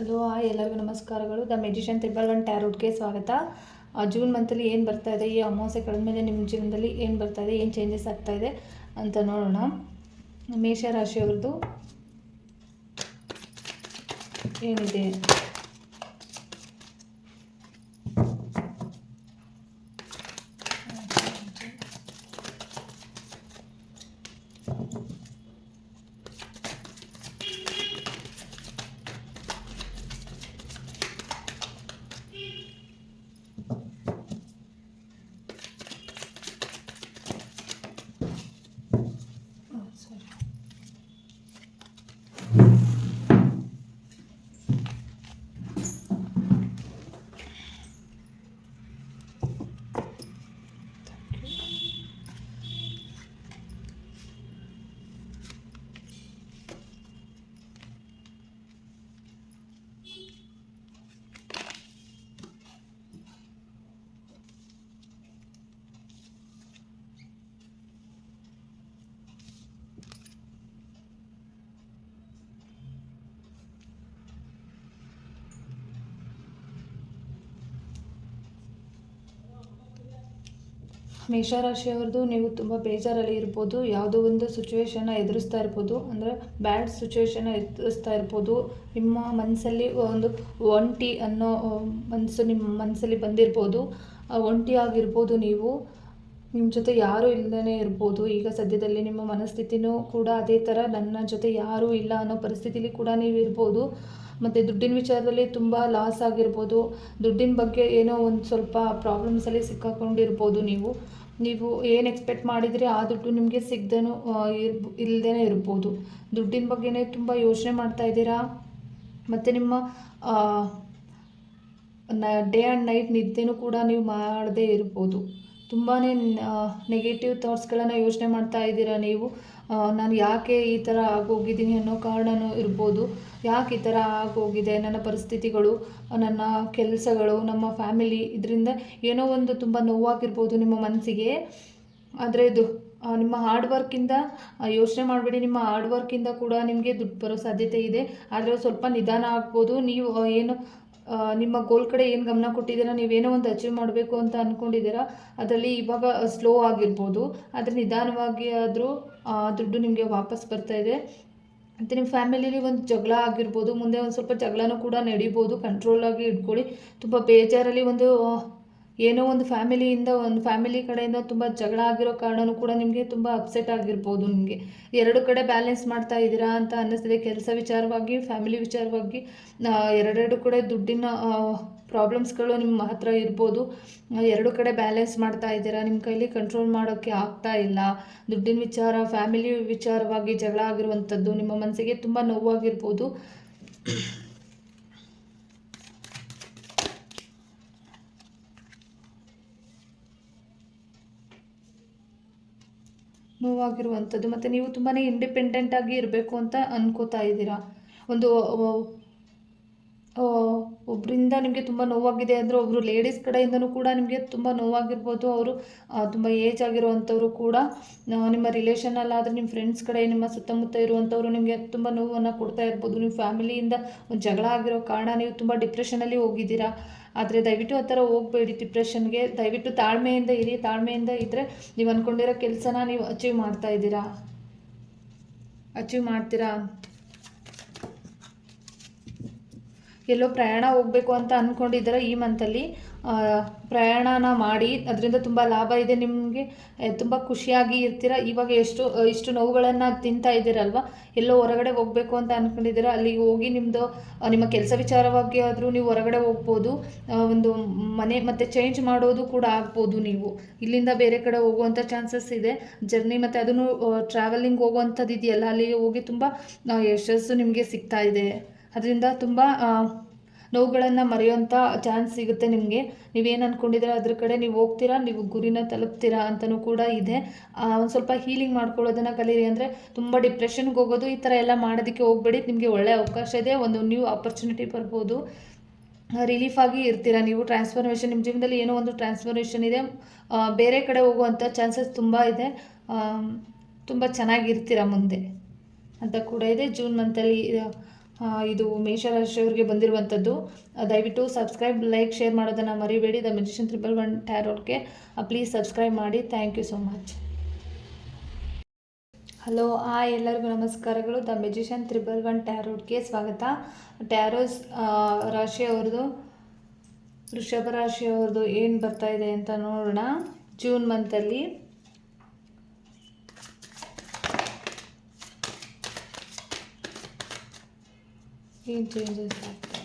Hello ಎಲ್ಲರಿಗೂ ನಮಸ್ಕಾರಗಳು. The magician triple one ಟ್ಯಾರೋಟ್ಗೆ ಸ್ವಾಗತ. ಜೂನ್ ಮಂತಲ್ಲಿ ಏನು ಬರ್ತಾ ಇದೆ, ಈ ಅಮಾವಾಸ್ಯೆ ಕಳೆದ್ಮೇಲೆ ನಿಮ್ಮ ಜೀವನದಲ್ಲಿ ಏನು ಬರ್ತಾ ಇದೆ, ಏನು ಚೇಂಜಸ್ ಆಗ್ತಾ ಇದೆ ಅಂತ ನೋಡೋಣ. ಮೇಷ ರಾಶಿಯವ್ರದ್ದು ಏನಿದೆ? ಮೇಷರಾಶಿಯವ್ರದ್ದು ನೀವು ತುಂಬ ಬೇಜಾರಲ್ಲಿ ಇರ್ಬೋದು, ಯಾವುದೋ ಒಂದು ಸಿಚುವೇಶನ್ನ ಎದುರಿಸ್ತಾ ಇರ್ಬೋದು, ಅಂದರೆ ಬ್ಯಾಡ್ ಸಿಚುವೇಶನ್ನ ಎದುರಿಸ್ತಾ ಇರ್ಬೋದು, ನಿಮ್ಮ ಮನಸ್ಸಲ್ಲಿ ಒಂದು ಒಂಟಿ ಅನ್ನೋ ಮನಸ್ಸು ನಿಮ್ಮ ಮನಸ್ಸಲ್ಲಿ ಬಂದಿರ್ಬೋದು ಒಂಟಿ ಆಗಿರ್ಬೋದು ನೀವು, ನಿಮ್ಮ ಜೊತೆ ಯಾರೂ ಇಲ್ಲದೇ ಇರ್ಬೋದು, ಈಗ ಸದ್ಯದಲ್ಲಿ ನಿಮ್ಮ ಮನಸ್ಥಿತಿನೂ ಕೂಡ ಅದೇ ಥರ ನನ್ನ ಜೊತೆ ಯಾರೂ ಇಲ್ಲ ಅನ್ನೋ ಪರಿಸ್ಥಿತಿಲಿ ಕೂಡ ನೀವು ಇರ್ಬೋದು, ಮತ್ತು ದುಡ್ಡಿನ ವಿಚಾರದಲ್ಲಿ ತುಂಬ ಲಾಸ್ ಆಗಿರ್ಬೋದು, ದುಡ್ಡಿನ ಬಗ್ಗೆ ಏನೋ ಒಂದು ಸ್ವಲ್ಪ ಪ್ರಾಬ್ಲಮ್ಸಲ್ಲಿ ಸಿಕ್ಕಾಕೊಂಡಿರ್ಬೋದು ನೀವು ನೀವು ಏನು ಎಕ್ಸ್ಪೆಕ್ಟ್ ಮಾಡಿದರೆ, ಆ ದುಡ್ಡು ನಿಮಗೆ ಸಿಗ್ದೇನೂ ಇರ್ಬ ಇಲ್ಲದೇ ಇರ್ಬೋದು. ದುಡ್ಡಿನ ಬಗ್ಗೆನೇ ತುಂಬ ಯೋಚನೆ ಮಾಡ್ತಾ ಇದ್ದೀರಾ? ಮತ್ತು ನಿಮ್ಮ ನ ಡೇ ಆ್ಯಂಡ್ ನೈಟ್ ನಿದ್ದೆನೂ ಕೂಡ ನೀವು ಮಾಡದೇ ಇರ್ಬೋದು. ತುಂಬಾ ನೆಗೆಟಿವ್ ಥಾಟ್ಸ್ಗಳನ್ನು ಯೋಚನೆ ಮಾಡ್ತಾ ಇದ್ದೀರಾ ನೀವು? ನಾನು ಯಾಕೆ ಈ ಥರ ಆಗೋಗಿದ್ದೀನಿ ಅನ್ನೋ ಕಾರಣನೂ ಇರ್ಬೋದು. ಯಾಕೆ ಈ ಥರ ಆಗೋಗಿದೆ? ನನ್ನ ಪರಿಸ್ಥಿತಿಗಳು, ನನ್ನ ಕೆಲಸಗಳು, ನಮ್ಮ ಫ್ಯಾಮಿಲಿ ಇದರಿಂದ ಏನೋ ಒಂದು ತುಂಬ ನೋವಾಗಿರ್ಬೋದು ನಿಮ್ಮ ಮನಸ್ಸಿಗೆ. ಆದರೆ ಇದು ನಿಮ್ಮ ಹಾರ್ಡ್ ವರ್ಕಿಂದ ಯೋಚನೆ ಮಾಡಬೇಡಿ. ನಿಮ್ಮ ಹಾರ್ಡ್ ವರ್ಕಿಂದ ಕೂಡ ನಿಮಗೆ ದುಡ್ಡು ಬರೋ ಸಾಧ್ಯತೆ ಇದೆ. ಆದರೆ ಸ್ವಲ್ಪ ನಿಧಾನ ಆಗ್ಬೋದು. ನೀವು ಏನು ನಿಮ್ಮ ಗೋಲ್ ಕಡೆ ಏನು ಗಮನ ಕೊಟ್ಟಿದ್ದೀರಾ? ನೀವೇನೋ ಒಂದು ಅಚೀವ್ ಮಾಡಬೇಕು ಅಂತ ಅಂದ್ಕೊಂಡಿದ್ದೀರಾ ಅದರಲ್ಲಿ ಇವಾಗ ಸ್ಲೋ ಆಗಿರ್ಬೋದು. ಆದರೆ ನಿಧಾನವಾಗಿ ಆದರೂ ದುಡ್ಡು ನಿಮಗೆ ವಾಪಸ್ ಇದೆ. ಮತ್ತು ನಿಮ್ಮ ಫ್ಯಾಮಿಲಿಲಿ ಒಂದು ಜಗಳ ಆಗಿರ್ಬೋದು. ಮುಂದೆ ಒಂದು ಸ್ವಲ್ಪ ಜಗಳನೂ ಕೂಡ ನಡಿಬೋದು. ಕಂಟ್ರೋಲಾಗಿ ಇಟ್ಕೊಳ್ಳಿ. ತುಂಬ ಬೇಜಾರಲ್ಲಿ ಒಂದು ಏನೋ ಒಂದು ಫ್ಯಾಮಿಲಿಯಿಂದ, ಒಂದು ಫ್ಯಾಮಿಲಿ ಕಡೆಯಿಂದ ತುಂಬ ಜಗಳ ಆಗಿರೋ ಕಾರಣನೂ ಕೂಡ ನಿಮಗೆ ತುಂಬ ಅಪ್ಸೆಟ್ ಆಗಿರ್ಬೋದು ನಿಮಗೆ. ಎರಡು ಕಡೆ ಬ್ಯಾಲೆನ್ಸ್ ಮಾಡ್ತಾ ಇದ್ದೀರಾ ಅಂತ ಅನ್ನಿಸ್ತಿದೆ. ಕೆಲಸ ವಿಚಾರವಾಗಿ ಫ್ಯಾಮಿಲಿ ವಿಚಾರವಾಗಿ ಎರಡೆರಡು ಕಡೆ ದುಡ್ಡಿನ ಪ್ರಾಬ್ಲಮ್ಸ್ಗಳು ನಿಮ್ಮ ಹತ್ರ ಇರ್ಬೋದು. ಎರಡು ಕಡೆ ಬ್ಯಾಲೆನ್ಸ್ ಮಾಡ್ತಾ ಇದ್ದೀರಾ. ನಿಮ್ಮ ಕೈಲಿ ಕಂಟ್ರೋಲ್ ಮಾಡೋಕ್ಕೆ ಆಗ್ತಾ ಇಲ್ಲ. ದುಡ್ಡಿನ ವಿಚಾರ ಫ್ಯಾಮಿಲಿ ವಿಚಾರವಾಗಿ ಜಗಳ ಆಗಿರುವಂಥದ್ದು ನಿಮ್ಮ ಮನಸ್ಸಿಗೆ ತುಂಬ ನೋವಾಗಿರ್ಬೋದು. ನೋವಾಗಿರುವಂಥದ್ದು ಮತ್ತು ನೀವು ತುಂಬಾ ಇಂಡಿಪೆಂಡೆಂಟಾಗಿ ಇರಬೇಕು ಅಂತ ಅನ್ಕೋತಾ ಇದ್ದೀರಾ? ಒಂದು ಒಬ್ಬರಿಂದ ನಿಮಗೆ ತುಂಬ ನೋವಾಗಿದೆ ಅಂದರೆ ಒಬ್ಬರು ಲೇಡೀಸ್ ಕಡೆಯಿಂದನೂ ಕೂಡ ನಿಮಗೆ ತುಂಬ ನೋವಾಗಿರ್ಬೋದು. ಅವರು ತುಂಬ ಏಜ್ ಆಗಿರುವಂಥವರು ಕೂಡ ನಿಮ್ಮ ರಿಲೇಷನಲ್ಲಾದರೆ ನಿಮ್ಮ ಫ್ರೆಂಡ್ಸ್ ಕಡೆ, ನಿಮ್ಮ ಸುತ್ತಮುತ್ತ ಇರುವಂಥವ್ರು ನಿಮಗೆ ತುಂಬ ನೋವನ್ನು ಕೊಡ್ತಾ ಇರ್ಬೋದು. ನಿಮ್ಮ ಫ್ಯಾಮಿಲಿಯಿಂದ ಒಂದು ಜಗಳ ಆಗಿರೋ ಕಾರಣ ನೀವು ತುಂಬ ಡಿಪ್ರೆಷನಲ್ಲಿ ಹೋಗಿದ್ದೀರಾ? ಆದರೆ ದಯವಿಟ್ಟು ಆ ಥರ ಹೋಗಬೇಡಿ ಡಿಪ್ರೆಷನ್ಗೆ ದಯವಿಟ್ಟು ತಾಳ್ಮೆಯಿಂದ ಇರಿ, ತಾಳ್ಮೆಯಿಂದ ಇದ್ದರೆ ನೀವು ಅಂದ್ಕೊಂಡಿರೋ ಕೆಲಸನ ನೀವು ಅಚೀವ್ ಮಾಡ್ತಾ ಇದ್ದೀರಾ? ಅಚೀವ್ ಮಾಡ್ತೀರಾ? ಎಲ್ಲೋ ಪ್ರಯಾಣ ಹೋಗಬೇಕು ಅಂತ ಅಂದ್ಕೊಂಡಿದ್ದೀರ ಈ ಮಂತಲ್ಲಿ ಪ್ರಯಾಣನ ಮಾಡಿ, ಅದರಿಂದ ತುಂಬ ಲಾಭ ಇದೆ. ನಿಮಗೆ ತುಂಬ ಖುಷಿಯಾಗಿ ಇರ್ತೀರ? ಇವಾಗ ಎಷ್ಟು ಇಷ್ಟು ನೋವುಗಳನ್ನು ತಿಂತಾ ಇದ್ದೀರಲ್ವ? ಎಲ್ಲೋ ಹೊರಗಡೆ ಹೋಗಬೇಕು ಅಂತ ಅಂದ್ಕೊಂಡಿದ್ದೀರ ಅಲ್ಲಿಗೆ ಹೋಗಿ ನಿಮ್ಮದು ನಿಮ್ಮ ಕೆಲಸ ವಿಚಾರವಾಗಿ ಆದರೂ ನೀವು ಹೊರಗಡೆ ಹೋಗ್ಬೋದು. ಒಂದು ಮನೆ ಮತ್ತು ಚೇಂಜ್ ಮಾಡೋದು ಕೂಡ ಆಗ್ಬೋದು ನೀವು. ಇಲ್ಲಿಂದ ಬೇರೆ ಕಡೆ ಹೋಗುವಂಥ ಚಾನ್ಸಸ್ ಇದೆ. ಜರ್ನಿ ಮತ್ತು ಅದನ್ನು ಟ್ರಾವೆಲಿಂಗ್ ಹೋಗುವಂಥದ್ದು ಇದೆಯಲ್ಲ ಅಲ್ಲಿ ಹೋಗಿ ತುಂಬ ಯಶಸ್ಸು ನಿಮಗೆ ಸಿಗ್ತಾ ಇದೆ. ಅದರಿಂದ ತುಂಬ ನೋವುಗಳನ್ನು ಮರೆಯುವಂಥ ಚಾನ್ಸ್ ಸಿಗುತ್ತೆ ನಿಮಗೆ. ನೀವೇನು ಅಂದ್ಕೊಂಡಿದ್ದೀರ ಅದ್ರ ಕಡೆ ನೀವು ಹೋಗ್ತೀರಾ? ನೀವು ಗುರಿನ ತಲುಪ್ತೀರಾ ಅಂತಲೂ ಕೂಡ ಇದೆ. ಒಂದು ಸ್ವಲ್ಪ ಹೀಲಿಂಗ್ ಮಾಡ್ಕೊಳ್ಳೋದನ್ನು ಕಲೀರಿ ಅಂದರೆ ತುಂಬ ಡಿಪ್ರೆಷನ್ಗೆ ಹೋಗೋದು, ಈ ಥರ ಎಲ್ಲ ಮಾಡೋದಕ್ಕೆ ಹೋಗಬೇಡಿ. ನಿಮಗೆ ಒಳ್ಳೆಯ ಅವಕಾಶ ಇದೆ, ಒಂದು ನ್ಯೂ ಆಪರ್ಚುನಿಟಿ ಬರ್ಬೋದು. ರಿಲೀಫ್ ಆಗಿ ಇರ್ತೀರಾ ನೀವು? ಟ್ರಾನ್ಸ್ಫಾರ್ಮೇಷನ್ ನಿಮ್ಮ ಜೀವನದಲ್ಲಿ ಏನೋ ಒಂದು ಟ್ರಾನ್ಸ್ಫಾರ್ಮೇಷನ್ ಇದೆ. ಬೇರೆ ಕಡೆ ಹೋಗುವಂಥ ಚಾನ್ಸಸ್ ತುಂಬ ಇದೆ. ತುಂಬ ಚೆನ್ನಾಗಿರ್ತೀರ ಮುಂದೆ ಅಂತ ಕೂಡ ಇದೆ. ಜೂನ್ ಮಂತಲ್ಲಿ ಇದು ಮೇಷರಾಶಿಯವರಿಗೆ ಬಂದಿರುವಂಥದ್ದು. ದಯವಿಟ್ಟು ಸಬ್ಸ್ಕ್ರೈಬ್, ಲೈಕ್, ಶೇರ್ ಮಾಡೋದನ್ನು ಮರಿಬೇಡಿ. ದ ಮೆಜಿಷನ್ ತ್ರಿಬಲ್ ಒನ್ ಟ್ಯಾರೋಡ್ಗೆ ಪ್ಲೀಸ್ ಸಬ್ಸ್ಕ್ರೈಬ್ ಮಾಡಿ. Thank you so much. Hello, ಆ, ಎಲ್ಲರಿಗೂ ನಮಸ್ಕಾರಗಳು. ದ ಮೆಜಿಷನ್ ತ್ರಿಬಲ್ ಒನ್ ಟ್ಯಾರೋಡ್ಗೆ ಸ್ವಾಗತ. ಟ್ಯಾರೋಸ್ ರಾಶಿಯವ್ರದ್ದು, ವೃಷಭ ರಾಶಿಯವ್ರದ್ದು ಏನು ಬರ್ತಾ ಇದೆ ಅಂತ ನೋಡೋಣ. ಜೂನ್ ಮಂತಲ್ಲಿ ಏನು ಚೇಂಜಸ್ ಆಗ್ತಾ ಇದೆ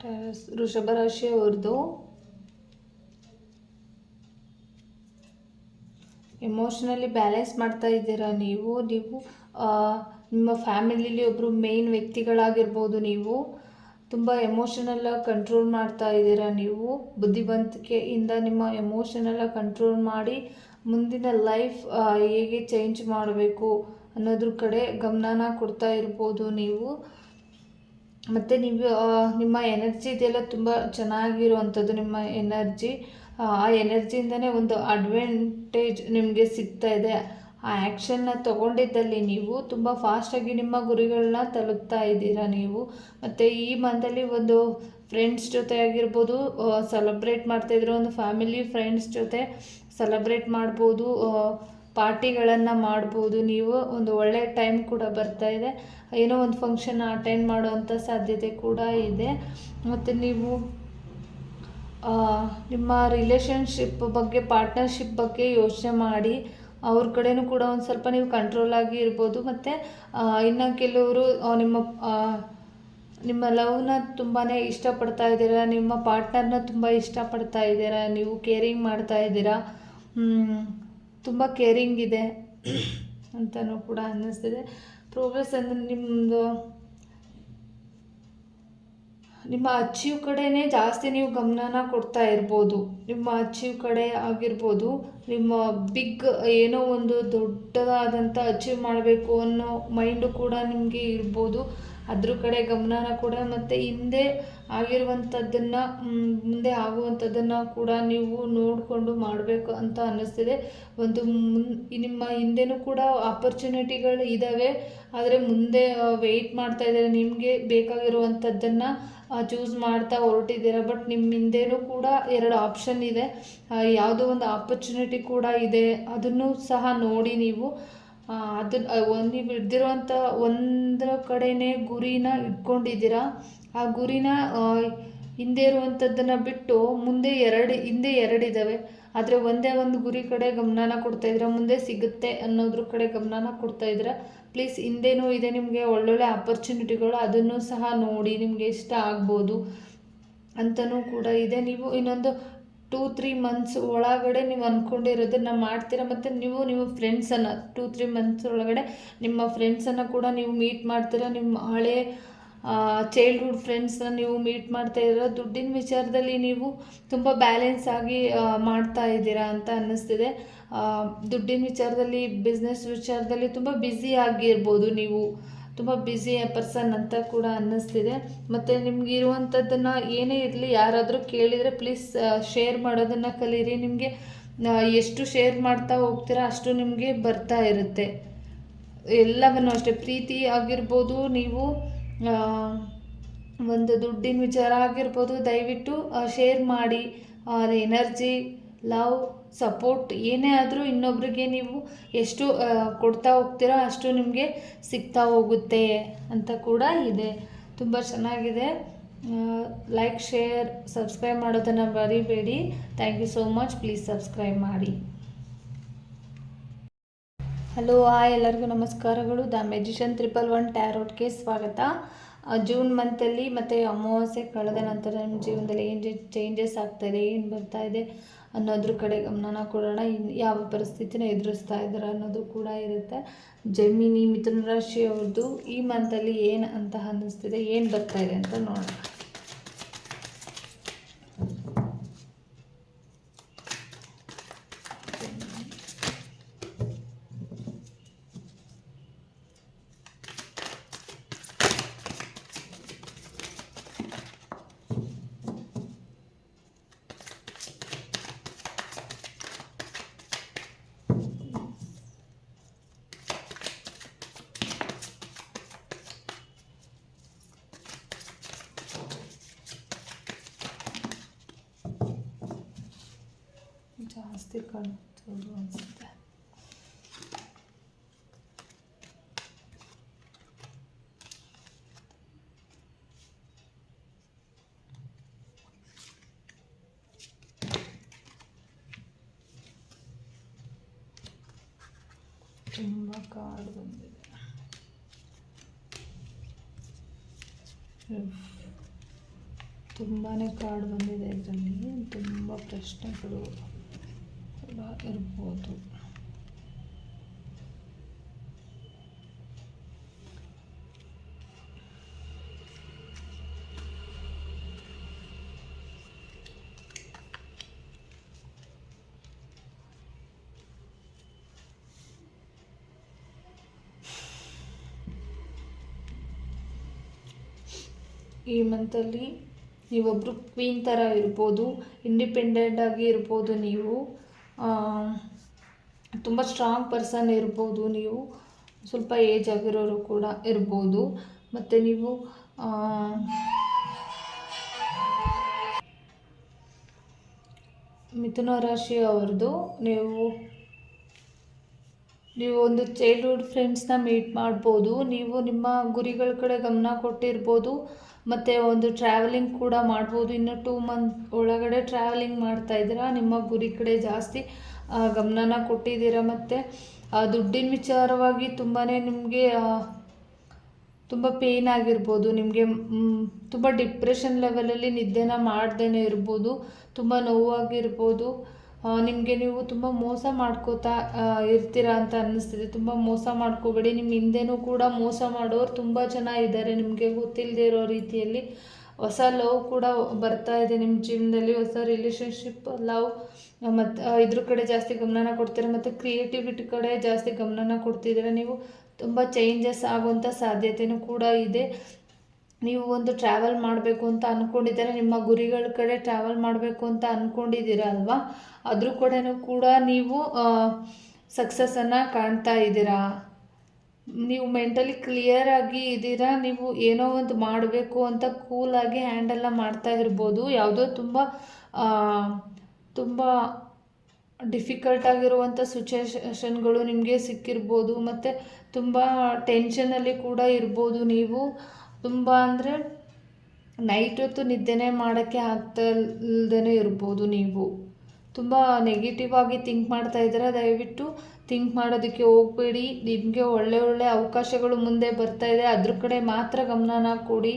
ಟ್ಯಾರಸ್ ವೃಷಭ ರಾಶಿಯವ್ರದ್ದು ಎಮೋಷ್ನಲಿ ಬ್ಯಾಲೆನ್ಸ್ ಮಾಡ್ತಾ ಇದ್ದೀರಾ ನೀವು? ನೀವು ನಿಮ್ಮ ಫ್ಯಾಮಿಲಿಲಿ ಒಬ್ಬರು ಮೇನ್ ವ್ಯಕ್ತಿಗಳಾಗಿರ್ಬೋದು ನೀವು. ತುಂಬ ಎಮೋಷನಲ್ಲ ಕಂಟ್ರೋಲ್ ಮಾಡ್ತಾ ಇದ್ದೀರಾ ನೀವು. ಬುದ್ಧಿವಂತಿಕೆಯಿಂದ ನಿಮ್ಮ ಎಮೋಷನೆಲ್ಲ ಕಂಟ್ರೋಲ್ ಮಾಡಿ ಮುಂದಿನ ಲೈಫ್ ಹೇಗೆ ಚೇಂಜ್ ಮಾಡಬೇಕು ಅನ್ನೋದ್ರ ಕಡೆ ಗಮನನ ಕೊಡ್ತಾ ಇರ್ಬೋದು ನೀವು. ಮತ್ತು ನೀವು ನಿಮ್ಮ ಎನರ್ಜಿ ಇದೆಲ್ಲ ತುಂಬ ಚೆನ್ನಾಗಿರುವಂಥದ್ದು, ನಿಮ್ಮ ಎನರ್ಜಿ ಆ ಎನರ್ಜಿಯಿಂದನೇ ಒಂದು ಅಡ್ವಾಂಟೇಜ್ ನಿಮಗೆ ಸಿಗ್ತಾ ಇದೆ. ಆ ಆ್ಯಕ್ಷನ್ನ ತಗೊಂಡಿದ್ದಲ್ಲಿ ನೀವು ತುಂಬ ಫಾಸ್ಟಾಗಿ ನಿಮ್ಮ ಗುರಿಗಳನ್ನ ತಲುಪ್ತಾ ಇದ್ದೀರಾ ನೀವು. ಮತ್ತು ಈ ಮಂತಲ್ಲಿ ಒಂದು ಫ್ರೆಂಡ್ಸ್ ಜೊತೆ ಆಗಿರ್ಬೋದು ಸೆಲೆಬ್ರೇಟ್ ಮಾಡ್ತಾಯಿದ್ರು ಒಂದು ಫ್ಯಾಮಿಲಿ ಫ್ರೆಂಡ್ಸ್ ಜೊತೆ ಸೆಲೆಬ್ರೇಟ್ ಮಾಡ್ಬೋದು ಪಾರ್ಟಿಗಳನ್ನು ಮಾಡ್ಬೋದು, ನೀವು ಒಂದು ಒಳ್ಳೆಯ ಟೈಮ್ ಕೂಡ ಬರ್ತಾ ಇದೆ. ಏನೋ ಒಂದು ಫಂಕ್ಷನ್ ಅಟೆಂಡ್ ಮಾಡುವಂಥ ಸಾಧ್ಯತೆ ಕೂಡ ಇದೆ. ಮತ್ತು ನೀವು ನಿಮ್ಮ ರಿಲೇಷನ್ಶಿಪ್ ಬಗ್ಗೆ ಪಾರ್ಟ್ನರ್ಶಿಪ್ ಬಗ್ಗೆ ಯೋಚನೆ ಮಾಡಿ, ಅವ್ರ ಕಡೆನೂ ಕೂಡ ಒಂದು ಸ್ವಲ್ಪ ನೀವು ಕಂಟ್ರೋಲ್ ಆಗಿ ಇರ್ಬೋದು. ಮತ್ತು ಇನ್ನು ಕೆಲವರು ನಿಮ್ಮ ನಿಮ್ಮ ಲವ್ನ ತುಂಬಾ ಇಷ್ಟಪಡ್ತಾ ಇದ್ದೀರಾ, ನಿಮ್ಮ ಪಾರ್ಟ್ನರ್ನ ತುಂಬ ಇಷ್ಟಪಡ್ತಾ ಇದ್ದೀರಾ, ನೀವು ಕೇರಿಂಗ್ ಮಾಡ್ತಾ ಇದ್ದೀರಾ ತುಂಬ ಕೇರಿಂಗ್ ಇದೆ ಅಂತಲೂ ಕೂಡ ಅನ್ನಿಸ್ತಿದೆ. ಪ್ರೋಗ್ರೆಸ್ ಅಂದರೆ ನಿಮ್ಮದು ನಿಮ್ಮ ಅಚೀವ್ ಕಡೆನೇ ಜಾಸ್ತಿ ನೀವು ಗಮನನ ಕೊಡ್ತಾ ಇರ್ಬೋದು. ನಿಮ್ಮ ಅಚೀವ್ ಕಡೆ ಆಗಿರ್ಬೋದು, ನಿಮ್ಮ ಬಿಗ್ ಏನೋ ಒಂದು ದೊಡ್ಡದಾದಂಥ ಅಚೀವ್ ಮಾಡಬೇಕು ಅನ್ನೋ ಮೈಂಡು ಕೂಡ ನಿಮಗೆ ಇರ್ಬೋದು. ಅದ್ರ ಕಡೆ ಗಮನನ ಕೂಡ ಮತ್ತು ಹಿಂದೆ ಆಗಿರುವಂಥದ್ದನ್ನು ಮುಂದೆ ಆಗುವಂಥದ್ದನ್ನು ಕೂಡ ನೀವು ನೋಡಿಕೊಂಡು ಮಾಡಬೇಕು ಅಂತ ಅನ್ನಿಸ್ತಿದೆ. ಒಂದು ಮುನ್ ನಿಮ್ಮ ಹಿಂದೆನೂ ಕೂಡ ಆಪರ್ಚುನಿಟಿಗಳು ಇದ್ದಾವೆ ಆದರೆ ಮುಂದೆ ವೆಯ್ಟ್ ಮಾಡ್ತಾ ಇದ್ದಾರೆ. ನಿಮಗೆ ಬೇಕಾಗಿರುವಂಥದ್ದನ್ನು ಚೂಸ್ ಮಾಡ್ತಾ ಹೊರಟಿದ್ದೀರ. ಬಟ್ ನಿಮ್ಮ ಹಿಂದೆನೂ ಕೂಡ ಎರಡು ಆಪ್ಷನ್ ಇದೆ. ಯಾವುದೋ ಒಂದು ಆಪರ್ಚುನಿಟಿ ಕೂಡ ಇದೆ. ಅದನ್ನು ಸಹ ನೋಡಿ ನೀವು. ಅದನ್ನ ಒಂದು ನೀವು ಹಿಡ್ದಿರುವಂಥ ಒಂದರ ಕಡೆನೇ ಗುರಿನ ಇಟ್ಕೊಂಡಿದ್ದೀರಾ? ಆ ಗುರಿನ ಹಿಂದೆ ಇರುವಂಥದ್ದನ್ನು ಬಿಟ್ಟು ಮುಂದೆ ಎರಡು, ಹಿಂದೆ ಎರಡಿದ್ದಾವೆ ಆದರೆ ಒಂದೇ ಒಂದು ಗುರಿ ಕಡೆ ಗಮನನ ಕೊಡ್ತಾ ಇದ್ದೀರ? ಮುಂದೆ ಸಿಗುತ್ತೆ ಅನ್ನೋದ್ರ ಕಡೆ ಗಮನನ ಕೊಡ್ತಾ ಇದ್ದೀರ? ಪ್ಲೀಸ್ ಹಿಂದೆನೂ ಇದೆ ನಿಮಗೆ ಒಳ್ಳೊಳ್ಳೆ ಆಪರ್ಚುನಿಟಿಗಳು ಅದನ್ನು ಸಹ ನೋಡಿ ನಿಮಗೆ ಇಷ್ಟ ಆಗ್ಬೋದು ಅಂತಲೂ ಕೂಡ ಇದೆ. ನೀವು ಇನ್ನೊಂದು ಟೂ ತ್ರೀ ಮಂತ್ಸ್ ಒಳಗಡೆ ನೀವು ಅಂದ್ಕೊಂಡಿರೋದನ್ನ ಮಾಡ್ತೀರಾ ಮತ್ತು ನೀವು ನಿಮ್ಮ ಫ್ರೆಂಡ್ಸನ್ನು ಟೂ ತ್ರೀ ಮಂತ್ಸ್ ಒಳಗಡೆ ನಿಮ್ಮ ಫ್ರೆಂಡ್ಸನ್ನು ಕೂಡ ನೀವು ಮೀಟ್ ಮಾಡ್ತೀರಾ? ನಿಮ್ಮ ಹಳೆ ಚೈಲ್ಡ್ಹುಡ್ ಫ್ರೆಂಡ್ಸ್ನ ನೀವು ಮೀಟ್ ಮಾಡ್ತಾ ಇದ್ದೀರಾ? ದುಡ್ಡಿನ ವಿಚಾರದಲ್ಲಿ ನೀವು ತುಂಬ ಬ್ಯಾಲೆನ್ಸ್ ಆಗಿ ಮಾಡ್ತಾ ಇದ್ದೀರಾ ಅಂತ ಅನ್ನಿಸ್ತಿದೆ. ದುಡ್ಡಿನ ವಿಚಾರದಲ್ಲಿ ಬಿಸ್ನೆಸ್ ವಿಚಾರದಲ್ಲಿ ತುಂಬ ಬ್ಯುಸಿ ಆಗಿರ್ಬೋದು ನೀವು. ತುಂಬ ಬ್ಯುಸಿ ಪರ್ಸನ್ ಅಂತ ಕೂಡ ಅನ್ನಿಸ್ತಿದೆ. ಮತ್ತು ನಿಮ್ಗೆ ಇರುವಂಥದ್ದನ್ನು ಏನೇ ಇರಲಿ ಯಾರಾದರೂ ಕೇಳಿದರೆ ಪ್ಲೀಸ್ ಶೇರ್ ಮಾಡೋದನ್ನು ಕಲೀರಿ. ನಿಮಗೆ ಎಷ್ಟು ಶೇರ್ ಮಾಡ್ತಾ ಹೋಗ್ತೀರಾ ಅಷ್ಟು ನಿಮಗೆ ಬರ್ತಾ ಇರುತ್ತೆ. ಎಲ್ಲವನ್ನು ಅಷ್ಟೇ. ಪ್ರೀತಿ ಆಗಿರ್ಬೋದು, ನೀವು ಒಂದು ದುಡ್ಡಿನ ವಿಚಾರ ಆಗಿರ್ಬೋದು, ದಯವಿಟ್ಟು ಶೇರ್ ಮಾಡಿ. ಎನರ್ಜಿ ಲವ್ ಸಪೋರ್ಟ್ ಏನೇ ಆದರೂ ಇನ್ನೊಬ್ರಿಗೆ ನೀವು ಎಷ್ಟು ಕೊಡ್ತಾ ಹೋಗ್ತೀರೋ ಅಷ್ಟು ನಿಮಗೆ ಸಿಗ್ತಾ ಹೋಗುತ್ತೆ ಅಂತ ಕೂಡ ಇದೆ. ತುಂಬ ಚೆನ್ನಾಗಿದೆ. ಲೈಕ್ ಶೇರ್ ಸಬ್ಸ್ಕ್ರೈಬ್ ಮಾಡೋದನ್ನು ಮರಿಬೇಡಿ. Thank you so much please subscribe ಮಾಡಿ. ಹಲೋ ಹಾಯ್ ಎಲ್ಲರಿಗೂ ನಮಸ್ಕಾರಗಳು. ದ ಮೆಜಿಷನ್ ತ್ರಿಪಲ್ ಒನ್ ಟ್ಯಾರೋಟ್ಗೆ ಸ್ವಾಗತ. ಜೂನ್ ಮಂತಲ್ಲಿ ಮತ್ತು ಅಮಾವಾಸ್ಯೆ ಕಳೆದ ನಂತರ ನಮ್ಮ ಜೀವನದಲ್ಲಿ ಏನು ಚೇಂಜಸ್ ಆಗ್ತಾ ಇದೆ, ಏನು ಬರ್ತಾ ಇದೆ ಅನ್ನೋದ್ರ ಕಡೆ ಗಮನನ ಕೊಡೋಣ. ಇನ್ನು ಯಾವ ಪರಿಸ್ಥಿತಿನ ಎದುರಿಸ್ತಾ ಇದ್ದಾರೆ ಅನ್ನೋದು ಕೂಡ ಇರುತ್ತೆ. ಜಮಿನಿ ಮಿಥುನ ರಾಶಿಯವ್ರದ್ದು ಈ ಮಂತಲ್ಲಿ ಏನು ಅಂತ ಅನ್ನಿಸ್ತಿದೆ, ಏನು ಬರ್ತಾ ಇದೆ ಅಂತ ನೋಡೋಣ. ಜಾಸ್ತಿ ಕಾಣ್ತದೆ ಅನಿಸುತ್ತೆ ತುಂಬ ಕಾಡು ಬಂದಿದೆ ತುಂಬಾ ಕಾಡು ಬಂದಿದೆ ಇದರಲ್ಲಿ ತುಂಬ ಪ್ರಶ್ನೆಗಳು ಕೂಡ ಇರ್ಬೋದು. ಈ ಮಂತಲ್ಲಿ ನೀವೊಬ್ಬರು ಕ್ವೀನ್ ಥರ ಇರ್ಬೋದು ಇಂಡಿಪೆಂಡೆಂಟ್ ಆಗಿ ಇರ್ಬೋದು ನೀವು. ತುಂಬ ಸ್ಟ್ರಾಂಗ್ ಪರ್ಸನ್ ಇರ್ಬೋದು ನೀವು. ಸ್ವಲ್ಪ ಏಜ್ ಆಗಿರೋರು ಕೂಡ ಇರ್ಬೋದು. ಮತ್ತು ನೀವು ಮಿಥುನ ರಾಶಿ ಅವ್ರದ್ದು. ನೀವು ನೀವು ಒಂದು ಚೈಲ್ಡ್ಹುಡ್ ಫ್ರೆಂಡ್ಸ್ನ ಮೀಟ್ ಮಾಡ್ಬೋದು. ನೀವು ನಿಮ್ಮ ಗುರಿಗಳ ಕಡೆ ಗಮನ ಕೊಟ್ಟಿರ್ಬೋದು. ಮತ್ತು ಒಂದು ಟ್ರಾವೆಲಿಂಗ್ ಕೂಡ ಮಾಡ್ಬೋದು. ಇನ್ನು ಟೂ ಮಂತ್ ಒಳಗಡೆ ಟ್ರಾವೆಲಿಂಗ್ ಮಾಡ್ತಾ ಇದ್ದೀರಾ? ನಿಮ್ಮ ಗುರಿ ಕಡೆ ಜಾಸ್ತಿ ಗಮನನ ಕೊಟ್ಟಿದ್ದೀರಾ? ಮತ್ತು ದುಡ್ಡಿನ ವಿಚಾರವಾಗಿ ತುಂಬಾ ನಿಮಗೆ ತುಂಬ ಪೇಯ್ನ್ ಆಗಿರ್ಬೋದು. ನಿಮಗೆ ತುಂಬ ಡಿಪ್ರೆಷನ್ ಲೆವೆಲಲ್ಲಿ ನಿದ್ದೆನ ಮಾಡ್ದೇ ಇರ್ಬೋದು. ತುಂಬ ನೋವಾಗಿರ್ಬೋದು. ನಿಮಗೆ ನೀವು ತುಂಬ ಮೋಸ ಮಾಡ್ಕೋತಾ ಇರ್ತೀರಾ ಅಂತ ಅನ್ನಿಸ್ತಿದೆ. ತುಂಬ ಮೋಸ ಮಾಡ್ಕೋಬೇಡಿ. ನಿಮ್ಮ ಹಿಂದೆನೂ ಕೂಡ ಮೋಸ ಮಾಡೋರು ತುಂಬ ಜನ ಇದ್ದಾರೆ ನಿಮಗೆ ಗೊತ್ತಿಲ್ಲದೆ ಇರೋ ರೀತಿಯಲ್ಲಿ. ಹೊಸ ಲವ್ ಕೂಡ ಬರ್ತಾ ಇದೆ ನಿಮ್ಮ ಜೀವನದಲ್ಲಿ. ಹೊಸ ರಿಲೇಷನ್ಶಿಪ್ ಲವ್, ಮತ್ತು ಇದ್ರ ಕಡೆ ಜಾಸ್ತಿ ಗಮನನ ಕೊಡ್ತೀರಾ? ಮತ್ತು ಕ್ರಿಯೇಟಿವಿಟಿ ಕಡೆ ಜಾಸ್ತಿ ಗಮನನ ಕೊಡ್ತಿದ್ದೀರಾ? ನೀವು ತುಂಬ ಚೇಂಜಸ್ ಆಗುವಂಥ ಸಾಧ್ಯತೆಯೂ ಕೂಡ ಇದೆ. ನೀವು ಒಂದು ಟ್ರಾವೆಲ್ ಮಾಡಬೇಕು ಅಂತ ಅಂದ್ಕೊಂಡಿದ್ದಾರೆ ನಿಮ್ಮ ಗುರಿಗಳ ಕಡೆ ಟ್ರಾವೆಲ್ ಮಾಡಬೇಕು ಅಂತ ಅಂದ್ಕೊಂಡಿದ್ದೀರ ಅಲ್ವಾ? ಅದ್ರ ಕಡೆಯೂ ಕೂಡ ನೀವು ಸಕ್ಸಸ್ಸನ್ನು ಕಾಣ್ತಾ ಇದ್ದೀರಾ? ನೀವು ಮೆಂಟಲಿ ಕ್ಲಿಯರ್ ಆಗಿ ಇದ್ದೀರಾ? ನೀವು ಏನೋ ಒಂದು ಮಾಡಬೇಕು ಅಂತ ಕೂಲಾಗಿ ಹ್ಯಾಂಡಲ್ನ ಮಾಡ್ತಾ ಇರ್ಬೋದು. ಯಾವುದೋ ತುಂಬ ತುಂಬ ಡಿಫಿಕಲ್ಟ್ ಆಗಿರುವಂಥ ಸಿಚುಯೇಷನ್ಗಳು ನಿಮಗೆ ಸಿಕ್ಕಿರ್ಬೋದು. ಮತ್ತು ತುಂಬ ಟೆನ್ಷನಲ್ಲಿ ಕೂಡ ಇರ್ಬೋದು ನೀವು. ತುಂಬ ಅಂದರೆ ನೈಟ್ ಹೊತ್ತು ನಿದ್ದೆನೇ ಮಾಡೋಕ್ಕೆ ಆಗ್ತಲ್ದೇ ಇರ್ಬೋದು ನೀವು. ತುಂಬ ನೆಗೆಟಿವ್ ಆಗಿ ಥಿಂಕ್ ಮಾಡ್ತಾ ಇದ್ದೀರಾ ದಯವಿಟ್ಟು ಥಿಂಕ್ ಮಾಡೋದಕ್ಕೆ ಹೋಗಬೇಡಿ. ನಿಮಗೆ ಒಳ್ಳೆ ಒಳ್ಳೆ ಅವಕಾಶಗಳು ಮುಂದೆ ಬರ್ತಾ ಇದೆ. ಅದ್ರ ಕಡೆ ಮಾತ್ರ ಗಮನನ ಕೊಡಿ.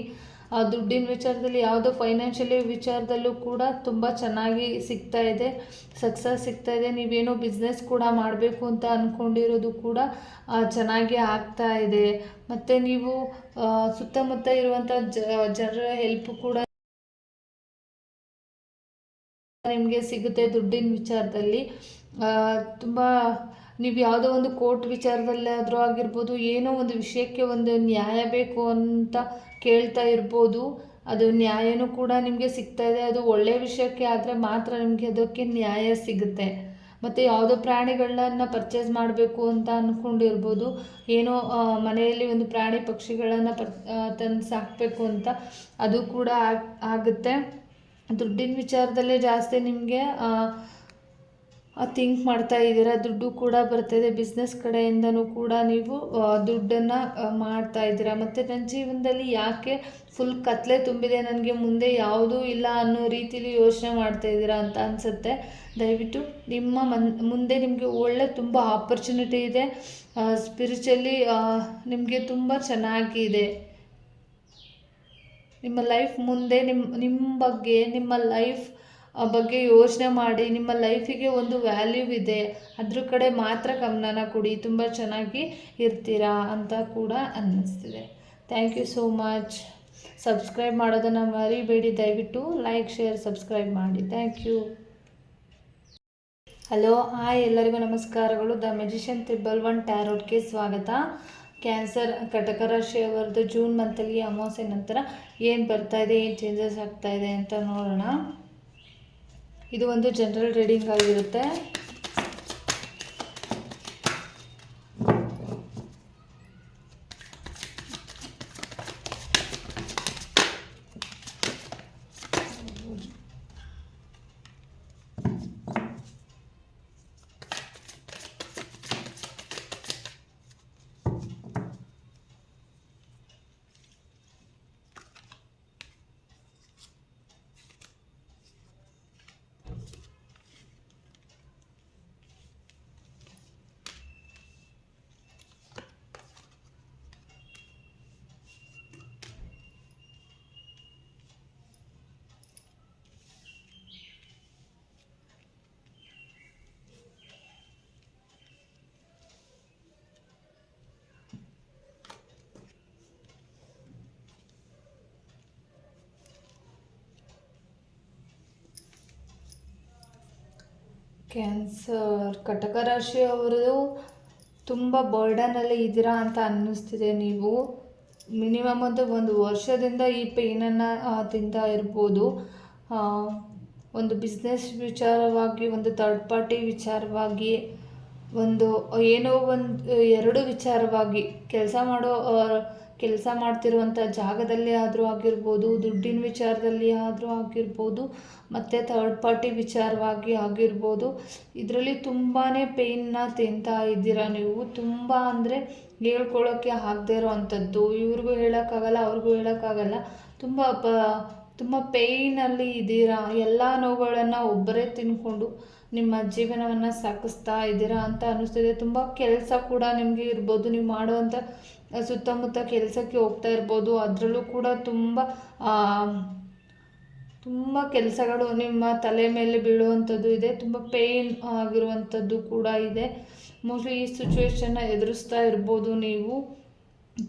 ದುಡ್ಡಿನ ವಿಚಾರದಲ್ಲಿ ಯಾವುದೋ ಫೈನಾನ್ಷಿಯಲಿ ವಿಚಾರದಲ್ಲೂ ಕೂಡ ತುಂಬ ಚೆನ್ನಾಗಿ ಸಿಗ್ತಾ ಇದೆ ಸಕ್ಸಸ್ ಸಿಗ್ತಾ ಇದೆ. ನೀವೇನೋ ಬಿಸ್ನೆಸ್ ಕೂಡ ಮಾಡಬೇಕು ಅಂತ ಅಂದ್ಕೊಂಡಿರೋದು ಕೂಡ ಆ, ಚೆನ್ನಾಗಿ ಆಗ್ತಾ ಇದೆ. ಮತ್ತು ನೀವು ಆ, ಸುತ್ತಮುತ್ತ ಇರುವಂಥ ಜನರ ಹೆಲ್ಪ್ ಕೂಡ ನಿಮಗೆ ಸಿಗುತ್ತೆ ದುಡ್ಡಿನ ವಿಚಾರದಲ್ಲಿ. ತುಂಬ ನೀವು ಯಾವುದೋ ಒಂದು ಕೋರ್ಟ್ ವಿಚಾರದಲ್ಲಾದರೂ ಆಗಿರ್ಬೋದು ಏನೋ ಒಂದು ವಿಷಯಕ್ಕೆ ಒಂದು ನ್ಯಾಯ ಬೇಕು ಅಂತ ಕೇಳ್ತಾ ಇರ್ಬೋದು. ಅದು ನ್ಯಾಯನೂ ಕೂಡ ನಿಮಗೆ ಸಿಗ್ತಾ ಇದೆ. ಅದು ಒಳ್ಳೆಯ ವಿಷಯಕ್ಕೆ ಆದರೆ ಮಾತ್ರ ನಿಮಗೆ ಅದಕ್ಕೆ ನ್ಯಾಯ ಸಿಗುತ್ತೆ. ಮತ್ತು ಯಾವುದೋ ಪ್ರಾಣಿಗಳನ್ನ ಪರ್ಚೇಸ್ ಮಾಡಬೇಕು ಅಂತ ಅಂದ್ಕೊಂಡಿರ್ಬೋದು ಏನೋ ಮನೆಯಲ್ಲಿ ಒಂದು ಪ್ರಾಣಿ ಪಕ್ಷಿಗಳನ್ನು ಪರ್ ತಂದು ಸಾಕಬೇಕು ಅಂತ ಅದು ಕೂಡ ಆಗ್- ಆಗುತ್ತೆ. ದುಡ್ಡಿನ ವಿಚಾರದಲ್ಲೇ ಜಾಸ್ತಿ ನಿಮಗೆ ಥಿಂಕ್ ಮಾಡ್ತಾ ಇದ್ದೀರಾ? ದುಡ್ಡು ಕೂಡ ಬರ್ತಾಯಿದೆ ಬಿಸ್ನೆಸ್ ಕಡೆಯಿಂದನೂ ಕೂಡ ನೀವು ದುಡ್ಡನ್ನು ಮಾಡ್ತಾ ಇದ್ದೀರಾ? ಮತ್ತು ನನ್ನ ಜೀವನದಲ್ಲಿ ಯಾಕೆ ಫುಲ್ ಕತ್ಲೆ ತುಂಬಿದೆ? ನನಗೆ ಮುಂದೆ ಯಾವುದೂ ಇಲ್ಲ ಅನ್ನೋ ರೀತಿಲಿ ಯೋಚನೆ ಮಾಡ್ತಾ ಇದ್ದೀರಾ ಅಂತ ಅನಿಸುತ್ತೆ. ದಯವಿಟ್ಟು ನಿಮ್ಮ ಮನ್, ಮುಂದೆ ನಿಮಗೆ ಒಳ್ಳೆ ತುಂಬ ಆಪರ್ಚುನಿಟಿ ಇದೆ. ಸ್ಪಿರಿಚುವಲಿ ನಿಮಗೆ ತುಂಬ ಚೆನ್ನಾಗಿದೆ. ನಿಮ್ಮ ಲೈಫ್ ಮುಂದೆ ನಿಮ್ಮ ನಿಮ್ಮ ಬಗ್ಗೆ, ನಿಮ್ಮ ಲೈಫ್ ಬಗ್ಗೆ ಯೋಚನೆ ಮಾಡಿ, ನಿಮ್ಮ ಲೈಫಿಗೆ ಒಂದು ವ್ಯಾಲ್ಯೂ ಇದೆ, ಅದ್ರ ಕಡೆ ಮಾತ್ರ ಗಮನನ ಕೊಡಿ, ತುಂಬ ಚೆನ್ನಾಗಿ ಇರ್ತೀರಾ ಅಂತ ಕೂಡ ಅನ್ನಿಸ್ತಿದೆ. Thank you so much subscribe ಮಾಡೋದನ್ನು ಮರಿಬೇಡಿ, ದಯವಿಟ್ಟು ಲೈಕ್ ಶೇರ್ ಸಬ್ಸ್ಕ್ರೈಬ್ ಮಾಡಿ. ಥ್ಯಾಂಕ್ ಯು ಹಲೋ ಹಾಯ್ ಎಲ್ಲರಿಗೂ ನಮಸ್ಕಾರಗಳು. ದ ಮೆಜಿಷಿಯನ್ ತ್ರಿಬಲ್ ಒನ್ ಟ್ಯಾರೋಟ್ಗೆ ಸ್ವಾಗತ. ಕ್ಯಾನ್ಸರ್ ಕಟಕ ರಾಶಿಯವರದ್ದು ಜೂನ್ ಮಂತಲ್ಲಿ ಅಮಾವಾಸ್ಯೆ ನಂತರ ಏನು ಬರ್ತಾ ಇದೆ, ಏನು ಚೇಂಜಸ್ ಇದೆ ಅಂತ ನೋಡೋಣ. ಇದು ಒಂದು ಜನರಲ್ ರೀಡಿಂಗ್ ಆಗಿರುತ್ತೆ. ಕ್ಯಾನ್ಸರ್ ಕಟಕ ರಾಶಿಯವರು ತುಂಬ ಬರ್ಡನಲ್ಲಿ ಇದ್ದೀರಾ ಅಂತ ಅನ್ನಿಸ್ತಿದೆ ನೀವು. ಮಿನಿಮಮ್ ಒಂದು ಒಂದು ವರ್ಷದಿಂದ ಈ ಪೇನನ್ನು ತಿಂತಾ ಇರ್ಬೋದು. ಒಂದು ಬಿಸ್ನೆಸ್ ವಿಚಾರವಾಗಿ, ಒಂದು ಥರ್ಡ್ ಪಾರ್ಟಿ ವಿಚಾರವಾಗಿ, ಒಂದು, ಏನೋ ಒಂದು, ಎರಡು ವಿಚಾರವಾಗಿ, ಕೆಲಸ ಮಾಡೋ ಕೆಲಸ ಮಾಡ್ತಿರುವಂಥ ಜಾಗದಲ್ಲಿ ಆದರೂ ಆಗಿರ್ಬೋದು, ದುಡ್ಡಿನ ವಿಚಾರದಲ್ಲಿ ಆದರೂ ಆಗಿರ್ಬೋದು, ಮತ್ತು ಥರ್ಡ್ ಪಾರ್ಟಿ ವಿಚಾರವಾಗಿ ಆಗಿರ್ಬೋದು, ಇದರಲ್ಲಿ ತುಂಬಾ ಪೇಯ್ನ ತಿಂತಾ ಇದ್ದೀರಾ ನೀವು? ತುಂಬ ಅಂದರೆ ಹೇಳ್ಕೊಳ್ಳೋಕ್ಕೆ ಆಗದೇ ಇರೋ ಅಂಥದ್ದು ಇವ್ರಿಗೂ ಹೇಳೋಕ್ಕಾಗಲ್ಲ, ಅವ್ರಿಗೂ ಹೇಳೋಕ್ಕಾಗಲ್ಲ. ತುಂಬ ಪ ತುಂಬ ಪೇಯ್ನಲ್ಲಿ ಇದ್ದೀರಾ? ಎಲ್ಲ ನೋವುಗಳನ್ನು ಒಬ್ಬರೇ ತಿನ್ಕೊಂಡು ನಿಮ್ಮ ಜೀವನವನ್ನು ಸಾಗಿಸ್ತಾ ಇದ್ದೀರಾ ಅಂತ ಅನ್ನಿಸ್ತಿದೆ ತುಂಬ ಕೆಲಸ ಕೂಡ ನಿಮಗೆ ಇರ್ಬೋದು. ನೀವು ಮಾಡುವಂಥ ಸುತ್ತಮುತ್ತ ಕೆಲಸಕ್ಕೆ ಹೋಗ್ತಾ ಇರ್ಬೋದು. ಅದರಲ್ಲೂ ಕೂಡ ತುಂಬ ತುಂಬ ಕೆಲಸಗಳು ನಿಮ್ಮ ತಲೆ ಮೇಲೆ ಬೀಳುವಂಥದ್ದು ಇದೆ. ತುಂಬ ಪೇಯ್ನ್ ಆಗಿರುವಂಥದ್ದು ಕೂಡ ಇದೆ. ಮೋಸ್ಟ್ಲಿ ಈ ಸಿಚುವೇಶನ್ನ ಎದುರಿಸ್ತಾ ಇರ್ಬೋದು ನೀವು.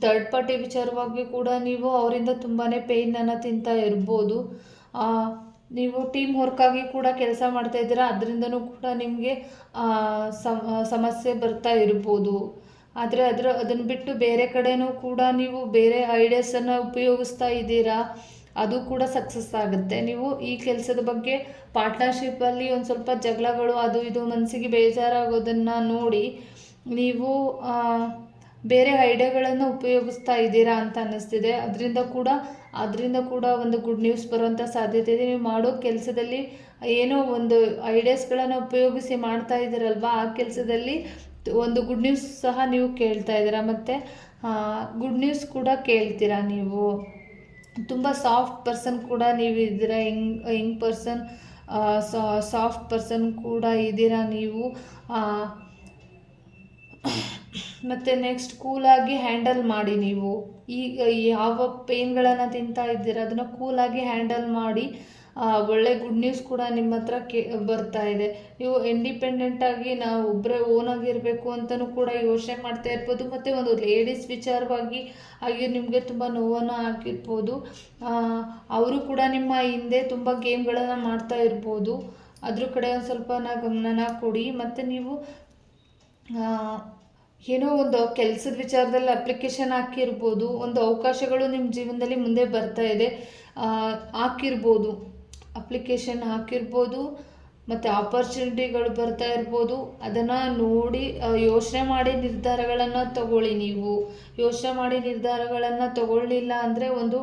ಥರ್ಡ್ ಪಾರ್ಟಿ ವಿಚಾರವಾಗಿ ಕೂಡ ನೀವು ಅವರಿಂದ ತುಂಬಾ ಪೇಯ್ನನ್ನು ತಿಂತಾ ಇರ್ಬೋದು. ನೀವು ಟೀಮ್ ವರ್ಕಾಗಿ ಕೂಡ ಕೆಲಸ ಮಾಡ್ತಾ ಇದ್ದೀರಾ. ಅದರಿಂದನೂ ಕೂಡ ನಿಮಗೆ ಸಮಸ್ಯೆ ಬರ್ತಾ ಇರ್ಬೋದು. ಆದರೆ ಅದರ ಅದನ್ನು ಬಿಟ್ಟು ಬೇರೆ ಕಡೆಯೂ ಕೂಡ ನೀವು ಬೇರೆ ಐಡಿಯಾಸನ್ನು ಉಪಯೋಗಿಸ್ತಾ ಇದ್ದೀರಾ? ಅದು ಕೂಡ ಸಕ್ಸಸ್ ಆಗುತ್ತೆ. ನೀವು ಈ ಕೆಲಸದ ಬಗ್ಗೆ ಪಾರ್ಟ್ನರ್ಶಿಪ್ಪಲ್ಲಿ ಒಂದು ಸ್ವಲ್ಪ ಜಗಳಗಳು ಅದು ಇದು ಮನಸ್ಸಿಗೆ ಬೇಜಾರಾಗೋದನ್ನು ನೋಡಿ ನೀವು ಬೇರೆ ಐಡಿಯಾಗಳನ್ನು ಉಪಯೋಗಿಸ್ತಾ ಇದ್ದೀರಾ ಅಂತ ಅನ್ನಿಸ್ತಿದೆ. ಅದರಿಂದ ಕೂಡ ಅದರಿಂದ ಕೂಡ ಒಂದು ಗುಡ್ ನ್ಯೂಸ್ ಬರುವಂಥ ಸಾಧ್ಯತೆ ಇದೆ. ನೀವು ಮಾಡೋ ಕೆಲಸದಲ್ಲಿ ಏನೋ ಒಂದು ಐಡಿಯಾಸ್ಗಳನ್ನು ಉಪಯೋಗಿಸಿ ಮಾಡ್ತಾ ಇದ್ದೀರಲ್ವ? ಆ ಕೆಲಸದಲ್ಲಿ ಒಂದು ಗುಡ್ ನ್ಯೂಸ್ ಸಹ ನೀವು ಕೇಳ್ತಾ ಇದ್ದೀರಾ? ಮತ್ತು ಗುಡ್ ನ್ಯೂಸ್ ಕೂಡ ಕೇಳ್ತೀರಾ ನೀವು? ತುಂಬ ಸಾಫ್ಟ್ ಪರ್ಸನ್ ಕೂಡ ನೀವು ಇದ್ದೀರಾ? ಹೆಂಗ್ ಹೆಂಗ್ ಪರ್ಸನ್ ಸಾಫ್ಟ್ ಪರ್ಸನ್ ಕೂಡ ಇದ್ದೀರಾ ನೀವು? ಮತ್ತು ನೆಕ್ಸ್ಟ್ ಕೂಲಾಗಿ ಹ್ಯಾಂಡಲ್ ಮಾಡಿ ನೀವು. ಈಗ ಯಾವ ಪೇನ್ಗಳನ್ನು ತಿಂತಾ ಇದ್ದೀರಾ, ಅದನ್ನು ಕೂಲಾಗಿ ಹ್ಯಾಂಡಲ್ ಮಾಡಿ ಒಳ್ಳೆ ಗುಡ್ ನ್ಯೂಸ್ ಕೂಡ ನಿಮ್ಮ ಹತ್ರ ಕೇ, ಬರ್ತಾ ಇದೆ. ನೀವು ಇಂಡಿಪೆಂಡೆಂಟಾಗಿ ನಾವು ಒಬ್ಬರೇ ಓನಾಗಿರಬೇಕು ಅಂತಲೂ ಕೂಡ ಯೋಚನೆ ಮಾಡ್ತಾ ಇರ್ಬೋದು. ಮತ್ತು ಒಂದು ಲೇಡೀಸ್ ವಿಚಾರವಾಗಿ ಆಗಿ ನಿಮಗೆ ತುಂಬ ನೋವನ್ನು ಹಾಕಿರ್ಬೋದು. ಅವರು ಕೂಡ ನಿಮ್ಮ ಹಿಂದೆ ತುಂಬ ಗೇಮ್ಗಳನ್ನು ಮಾಡ್ತಾ ಇರ್ಬೋದು. ಅದ್ರ ಕಡೆ ಒಂದು ಸ್ವಲ್ಪ ಗಮನನ ಕೊಡಿ. ಮತ್ತು ನೀವು ಏನೋ ಒಂದು ಕೆಲಸದ ವಿಚಾರದಲ್ಲಿ ಅಪ್ಲಿಕೇಶನ್ ಹಾಕಿರ್ಬೋದು. ಒಂದು ಅವಕಾಶಗಳು ನಿಮ್ಮ ಜೀವನದಲ್ಲಿ ಮುಂದೆ ಬರ್ತಾ ಇದೆ. ಹಾಕಿರ್ಬೋದು. ಅಪ್ಲಿಕೇಶನ್ ಹಾಕಿರ್ಬೋದು, ಮತ್ತು ಆಪರ್ಚುನಿಟಿಗಳು ಬರ್ತಾ ಇರ್ಬೋದು. ಅದನ್ನು ನೋಡಿ ಯೋಚನೆ ಮಾಡಿ ನಿರ್ಧಾರಗಳನ್ನು ತಗೊಳ್ಳಿ ನೀವು. ಯೋಚನೆ ಮಾಡಿ ನಿರ್ಧಾರಗಳನ್ನು ತಗೊಳ್ಳಿಲ್ಲ ಅಂದರೆ ಒಂದು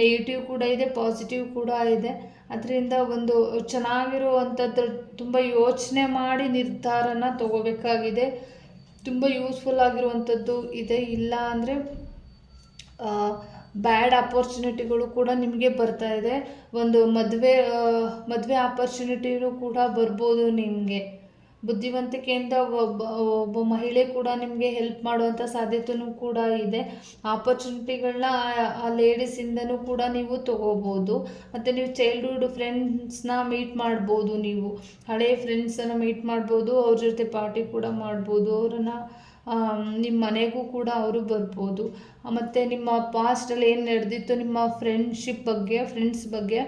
ನೆಗೆಟಿವ್ ಕೂಡ ಇದೆ ಪಾಸಿಟಿವ್ ಕೂಡ ಇದೆ. ಅದರಿಂದ ಒಂದು ಚೆನ್ನಾಗಿರುವಂಥದ್ದು ತುಂಬ ಯೋಚನೆ ಮಾಡಿ ನಿರ್ಧಾರನ ತಗೋಬೇಕಾಗಿದೆ. ತುಂಬ ಯೂಸ್ಫುಲ್ ಆಗಿರುವಂಥದ್ದು ಇದೆ. ಇಲ್ಲ ಅಂದರೆ ಬ್ಯಾಡ್ ಆಪರ್ಚುನಿಟಿಗಳು ಕೂಡ ನಿಮಗೆ ಬರ್ತಾ ಇದೆ. ಒಂದು ಮದುವೆ ಮದುವೆ ಆಪರ್ಚುನಿಟಿನೂ ಕೂಡ ಬರ್ಬೋದು ನಿಮಗೆ. ಬುದ್ಧಿವಂತಿಕೆಯಿಂದ ಒಬ್ಬ ಒಬ್ಬ ಮಹಿಳೆ ಕೂಡ ನಿಮಗೆ ಹೆಲ್ಪ್ ಮಾಡುವಂಥ ಸಾಧ್ಯತೆಯೂ ಕೂಡ ಇದೆ. ಆಪರ್ಚುನಿಟಿಗಳನ್ನ ಆ ಲೇಡೀಸಿಂದನೂ ಕೂಡ ನೀವು ತಗೋಬೋದು. ಮತ್ತು ನೀವು ಚೈಲ್ಡ್ಹುಡ್ ಫ್ರೆಂಡ್ಸ್ನ ಮೀಟ್ ಮಾಡ್ಬೋದು ನೀವು. ಹಳೆಯ ಫ್ರೆಂಡ್ಸನ್ನು ಮೀಟ್ ಮಾಡ್ಬೋದು, ಅವ್ರ ಜೊತೆ ಪಾರ್ಟಿ ಕೂಡ ಮಾಡ್ಬೋದು, ಅವರನ್ನು ನಿಮ್ಮ ಮನೆಗೂ ಕೂಡ ಅವರು ಬರ್ಬೋದು. ಮತ್ತು ನಿಮ್ಮ ಪಾಸ್ಟಲ್ಲಿ ಏನು ನಡೆದಿತ್ತು ನಿಮ್ಮ ಫ್ರೆಂಡ್ಶಿಪ್ ಬಗ್ಗೆ ಫ್ರೆಂಡ್ಸ್ ಬಗ್ಗೆ?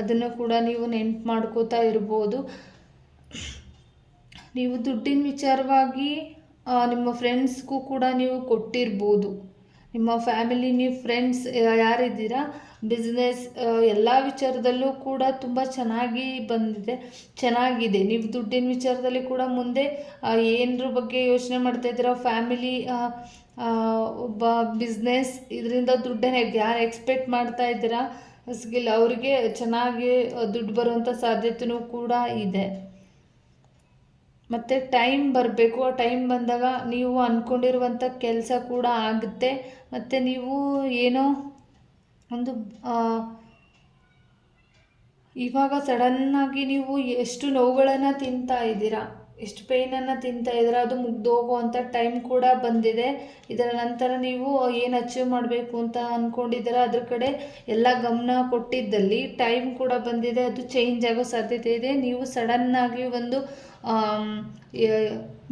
ಅದನ್ನು ಕೂಡ ನೀವು ನೆನ್ಪು ಮಾಡ್ಕೋತಾ ಇರ್ಬೋದು. ನೀವು ದುಡ್ಡಿನ ವಿಚಾರವಾಗಿ ನಿಮ್ಮ ಫ್ರೆಂಡ್ಸ್ಗೂ ಕೂಡ ನೀವು ಕೊಟ್ಟಿರ್ಬೋದು. ನಿಮ್ಮ ಫ್ಯಾಮಿಲಿ ನೀವು ಫ್ರೆಂಡ್ಸ್ ಯಾರಿದ್ದೀರಾ? ಬಿಸ್ನೆಸ್ ಎಲ್ಲ ವಿಚಾರದಲ್ಲೂ ಕೂಡ ತುಂಬ ಚೆನ್ನಾಗಿ ಬಂದಿದೆ. ಚೆನ್ನಾಗಿದೆ. ನೀವು ದುಡ್ಡಿನ ವಿಚಾರದಲ್ಲಿ ಕೂಡ ಮುಂದೆ ಏನರ ಬಗ್ಗೆ ಯೋಚನೆ ಮಾಡ್ತಾ ಇದ್ದೀರಾ? ಫ್ಯಾಮಿಲಿ ಒಬ್ಬ ಬಿಸ್ನೆಸ್ ಇದರಿಂದ ದುಡ್ಡನ್ನು ಯಾರು ಎಕ್ಸ್ಪೆಕ್ಟ್ ಮಾಡ್ತಾ ಇದ್ದೀರಾ? ಸ್ಕಿಲ್ ಅವರಿಗೆ ಚೆನ್ನಾಗಿ ದುಡ್ಡು ಬರುವಂಥ ಸಾಧ್ಯತೆಯೂ ಕೂಡ ಇದೆ. ಮತ್ತು ಟೈಮ್ ಬರಬೇಕು. ಆ ಟೈಮ್ ಬಂದಾಗ ನೀವು ಅಂದ್ಕೊಂಡಿರುವಂಥ ಕೆಲಸ ಕೂಡ ಆಗುತ್ತೆ. ಮತ್ತು ನೀವು ಏನೋ ಒಂದು ಇವಾಗ ಸಡನ್ನಾಗಿ ನೀವು ಎಷ್ಟು ನೋವುಗಳನ್ನು ತಿಂತಾ ಇದ್ದೀರಾ? ಎಷ್ಟು ಪೇಯ್ನನ್ನು ತಿಂತಾ ಇದ್ರೆ, ಅದು ಮುಗ್ದೋಗುವಂಥ ಟೈಮ್ ಕೂಡ ಬಂದಿದೆ. ಇದರ ನಂತರ ನೀವು ಏನು ಅಚೀವ್ ಮಾಡಬೇಕು ಅಂತ ಅಂದ್ಕೊಂಡಿದ್ದೀರ ಅದ್ರ ಕಡೆ ಎಲ್ಲ ಗಮನ ಕೊಟ್ಟಿದ್ದಲ್ಲಿ ಟೈಮ್ ಕೂಡ ಬಂದಿದೆ, ಅದು ಚೇಂಜ್ ಆಗೋ ಸಾಧ್ಯತೆ ಇದೆ. ನೀವು ಸಡನ್ನಾಗಿ ಒಂದು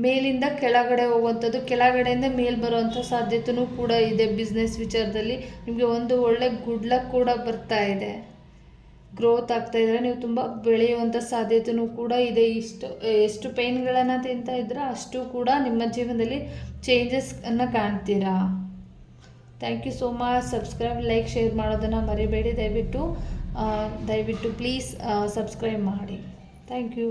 ಮೇಲಿಂದ ಕೆಳಗಡೆ ಹೋಗುವಂಥದ್ದು, ಕೆಳಗಡೆಯಿಂದ ಮೇಲೆ ಬರುವಂಥ ಸಾಧ್ಯತೆಯೂ ಕೂಡ ಇದೆ ಬಿಸ್ನೆಸ್ ವಿಚಾರದಲ್ಲಿ. ನಿಮಗೆ ಒಂದು ಒಳ್ಳೆ ಗುಡ್ ಲಕ್ ಕೂಡ ಬರ್ತಾ ಇದೆ. ಗ್ರೋತ್ ಆಗ್ತಾ ಇದ್ರೆ ನೀವು ತುಂಬ ಬೆಳೆಯುವಂಥ ಸಾಧ್ಯತೆಯೂ ಕೂಡ ಇದೆ. ಇಷ್ಟು, ಎಷ್ಟು ಪೇಯ್ನ್ಗಳನ್ನು ತಿಂತಾ ಇದ್ರೆ ಅಷ್ಟು ಕೂಡ ನಿಮ್ಮ ಜೀವನದಲ್ಲಿ ಚೇಂಜಸ್ ಅನ್ನು ಕಾಣ್ತೀರಾ? Thank you so much subscribe like share ಮಾಡೋದನ್ನು ಮರಿಬೇಡಿ. ದಯವಿಟ್ಟು ದಯವಿಟ್ಟು ಪ್ಲೀಸ್ ಸಬ್ಸ್ಕ್ರೈಬ್ ಮಾಡಿ. Thank you